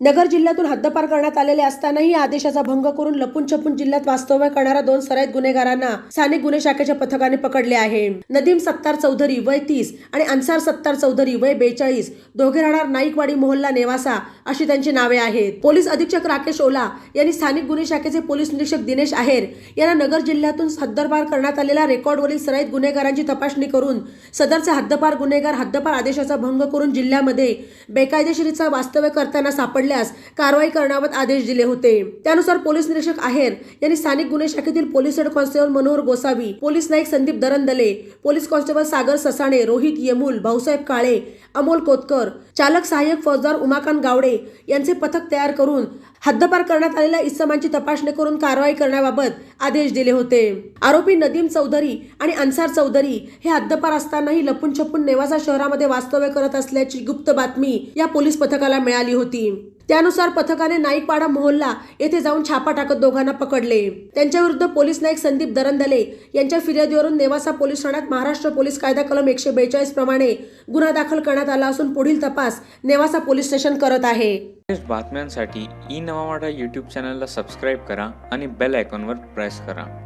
नगर जिल्ह्यातून हद्दपार करण्यात आलेले असतानाही या आदेशाचा भंग करून लपून छपून जिल्ह्यात वास्तव्य करणाऱ्या दोन सराईत गुन्हेगारांना स्थानिक गुन्हे शाखेच्या पथकाने पकडले आहे. नदीम सत्तार चौधरी वय तीस आणि अन्सार सत्तार चौधरी वय बेचाळीस दोघे राहणार नाईकवाडी मोहल्ला नेवासा अशी त्यांची नावे आहेत. पोलीस अधीक्षक राकेश ओला यांनी स्थानिक गुन्हे शाखेचे पोलीस निरीक्षक दिनेश आहेर यांना नगर जिल्ह्यातून हद्दपार करण्यात आलेल्या रेकॉर्डवरील सराईत गुन्हेगारांची तपासणी करून सदरचे हद्दपार गुन्हेगार हद्दपार आदेशाचा भंग करून जिल्ह्यामध्ये बेकायदेशीरीचा वास्तव्य करताना सापडल्यास कारवाई करण्याबाबत आदेश दिले होते. त्यानुसार पोलीस निरीक्षक आहेर यांनी स्थानिक गुन्हे शाखेतील police head constable Manohar Gosavi police naik Sandeep Darandale police constable Sagar Sasane Rohit Yemul Bhausaheb Kale Amol Kotkar चालक सहाय्यक फौजदार उमाकांत गावडे यांचे पथक तयार करून हद्दपार करण्यात आलेल्या इसमांची तपासणी करून कारवाई करण्याबाबत आदेश दिले होते. आरोपी नदीम चौधरी आणि अन्सार चौधरी हे हद्दपार असतानाही लपून छपून नेवासा शहरामध्ये वास्तव्य करत असल्याची गुप्त बातमी या पोलीस पथकाला मिळाली होती. त्यानुसार पथकाने नाईकपाडा मोहल्ला येथे जाऊन छापा टाकत दोघांना पकडले. त्यांच्याविरुद्ध पोलीस नाईक संदीप दरंदले यांच्या फिर्यादीवरून नेवासा पोलीस ठाण्यात महाराष्ट्र पोलीस कायदा कलम एकशे बेचाळीस प्रमाणे गुन्हा दाखल करण्यात आला असून पुढील तपास नेवासा पोलीस स्टेशन करत आहे. बातम्यांसाठी ई नवा यूट्यूब चॅनलला सबस्क्राईब करा आणि बेल आयकॉनवर प्रेस करा.